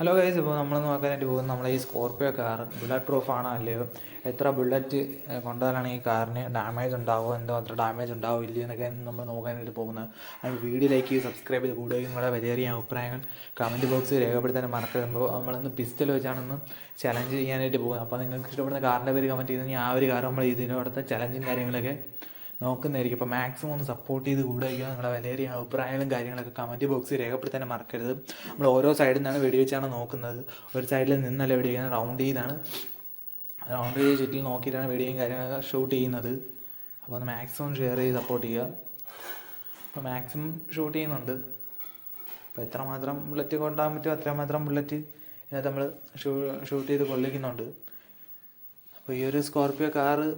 Hello guys ഇപ്പോൾ നമ്മൾ നോക്കാനായിട്ട് പോകുന്നത് നമ്മളെ ഈ സ്കോർപ്പിയോ കാർ ബുള്ളറ്റ് പ്രൂഫ് ആണോ അല്ലയോ? എത്ര ബുള്ളറ്റ് കൊണ്ടാലാണ് ഈ കാറിന് ഡാമേജ് ഉണ്ടാവുമോ എന്തോ അത്ര ഡാമേജ് ഉണ്ടാവും ഇല്ലയോ എന്നൊക്കെ നമ്മൾ നോക്കാനായിട്ട് പോകുന്നത്. അതിന് വീഡിയോ ലൈക്ക് ചെയ്ത് സബ്സ്ക്രൈബ് ചെയ്ത് കൂടുതൽ നിങ്ങളുടെ വിലയേറിയ അഭിപ്രായങ്ങൾ കമന്റ് ബോക്സിൽ രേഖപ്പെടുത്താൻ മറക്കരുത്. നമ്മളിന്ന് പിസ്റ്റൽ വെച്ചാണെന്ന് ചലഞ്ച് ചെയ്യാനായിട്ട് പോകുന്നത്. അപ്പോൾ നിങ്ങൾക്ക് ഇഷ്ടപ്പെടുന്ന കാറിന്റെ പേര് കമന്റ് ചെയ്ത് ആ ഒരു കാർ നമ്മൾ ഇതിനോടത്തെ ചലഞ്ചും കാര്യങ്ങളൊക്കെ നോക്കുന്നതായിരിക്കും. അപ്പോൾ മാക്സിമം ഒന്ന് സപ്പോർട്ട് ചെയ്ത് കൂടെ വയ്ക്കുക നിങ്ങളുടെ വിലയേറിയ അഭിപ്രായങ്ങളും കാര്യങ്ങളൊക്കെ കമന്റ് ബോക്സിൽ രേഖപ്പെടുത്താൻ മറക്കരുത്. നമ്മൾ ഓരോ സൈഡിൽ നിന്നാണ് വെടി വെച്ചാണ് നോക്കുന്നത്. ഒരു സൈഡിൽ നിന്നല്ല വെടി വയ്ക്കുന്നത് റൗണ്ട് ചെയ്താണ്. റൗണ്ട് ചെയ്ത് ചുറ്റിൽ നോക്കിയിട്ടാണ് വെടിയും കാര്യങ്ങളൊക്കെ ഷൂട്ട് ചെയ്യുന്നത്. അപ്പോൾ ഒന്ന് മാക്സിമം ഷെയർ ചെയ്ത് സപ്പോർട്ട് ചെയ്യുക. അപ്പോൾ മാക്സിമം ഷൂട്ട് ചെയ്യുന്നുണ്ട്. അപ്പോൾ എത്രമാത്രം ബുള്ളറ്റ് കൊണ്ടാൻ പറ്റുമോ അത്രമാത്രം ബുള്ളറ്റ് ഇതിനകത്ത് നമ്മൾ ഷൂ ഷൂട്ട് ചെയ്ത് കൊള്ളിക്കുന്നുണ്ട്. അപ്പോൾ ഈ ഒരു സ്കോർപ്പിയോ കാറ്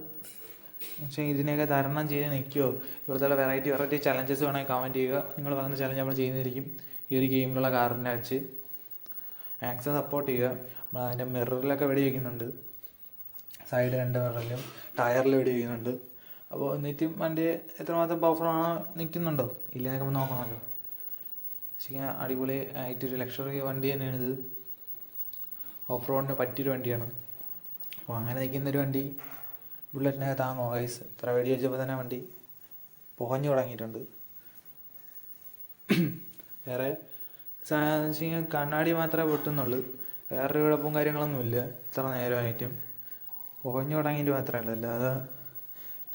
പക്ഷേ ഇതിനെയൊക്കെ തരണം ചെയ്ത് നിൽക്കുമോ ഇവിടുത്തെ വെറൈറ്റി വെറൈറ്റി ചലഞ്ചസ് വേണമെങ്കിൽ കമന്റ് ചെയ്യുക. നിങ്ങൾ പറയുന്ന ചലഞ്ച് നമ്മൾ ചെയ്യുന്നതായിരിക്കും. ഈ ഒരു ഗെയിമിലുള്ള കാറിനെ വെച്ച്. മാക്സിമം സപ്പോർട്ട് ചെയ്യുക. നമ്മൾ അതിന്റെ മിററിലൊക്കെ വെടി വയ്ക്കുന്നുണ്ട് സൈഡ് രണ്ട് മിററിലും ടയറിൽ വെടി വയ്ക്കുന്നുണ്ട് അപ്പോൾ എന്നിട്ടും വണ്ടി എത്രമാത്രം പവർഫുള്ളാണോ നിൽക്കുന്നുണ്ടോ? ഇല്ലെന്നൊക്കെ നമ്മൾ നോക്കണമല്ലോ. പക്ഷേ അടിപൊളി ആയിട്ടൊരു ലക്ഷറി വണ്ടി തന്നെയാണ് ഇത് ഓഫ് റോഡിന് പറ്റിയൊരു വണ്ടിയാണ്. അപ്പോൾ അങ്ങനെ നിൽക്കുന്നൊരു വണ്ടി ബുള്ളറ്റിനെ താങ്ങോ ഗൈസ് ഇത്ര വെടി വെച്ചപ്പോൾ തന്നെ വണ്ടി പുകഞ്ഞു തുടങ്ങിയിട്ടുണ്ട്. വേറെ കണ്ണാടി മാത്രമേ പൊട്ടുന്നുള്ളൂ. വേറൊരു കുഴപ്പവും കാര്യങ്ങളൊന്നുമില്ല ഇത്ര നേരമായിട്ടും. പുകഞ്ഞു തുടങ്ങിയിട്ട് മാത്രമേ ഉള്ളൂ. അല്ലാതെ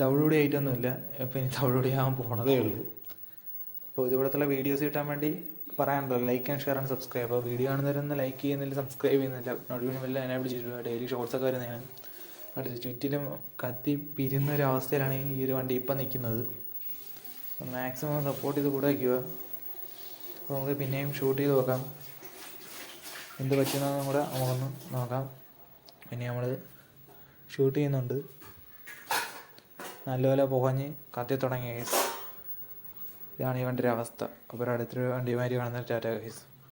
തവിടുപൊടി ആയിട്ടൊന്നുമില്ല ഇപ്പം ഇനി തവിടുപൊടി ആകാൻ പോണതേ ഉള്ളൂ. അപ്പോൾ ഇതുപോലത്തുള്ള വീഡിയോസ് കിട്ടാൻ വേണ്ടി പറയാനുണ്ടല്ലോ. Like and share and subscribe അപ്പോൾ വീഡിയോ കാണുന്നവരൊന്നും ലൈക്ക് ചെയ്യുന്നില്ല സബ്സ്ക്രൈബ് ചെയ്യുന്നില്ല. നോട്ടിഫിക്കേഷൻ എല്ലാം അതിനെ പിടിച്ചിട്ട് ഡെയിലി ഷോർട്സ് ഒക്കെ വരുന്നതാണ്. അടുത്ത് ചുറ്റിലും കത്തി പിരിയുന്ന ഒരു അവസ്ഥയിലാണ് ഈ ഒരു വണ്ടി ഇപ്പം നിൽക്കുന്നത്. അപ്പം മാക്സിമം സപ്പോർട്ട് ചെയ്ത് കൂടെ വയ്ക്കുക. അപ്പോൾ നമുക്ക് പിന്നെയും ഷൂട്ട് ചെയ്ത് നോക്കാം. എന്ത് പറ്റുന്നതെന്നും കൂടെ നമുക്കൊന്ന് നോക്കാം. പിന്നെ നമ്മൾ ഷൂട്ട് ചെയ്യുന്നുണ്ട്. നല്ലപോലെ പുകഞ്ഞ് കത്തി തുടങ്ങി കേസ് ഇതാണ് ഈ വണ്ടിയുടെ അവസ്ഥ. അപ്പോൾ അടുത്തൊരു വണ്ടിമാരി കാണുന്ന ടാറ്റ കേസ്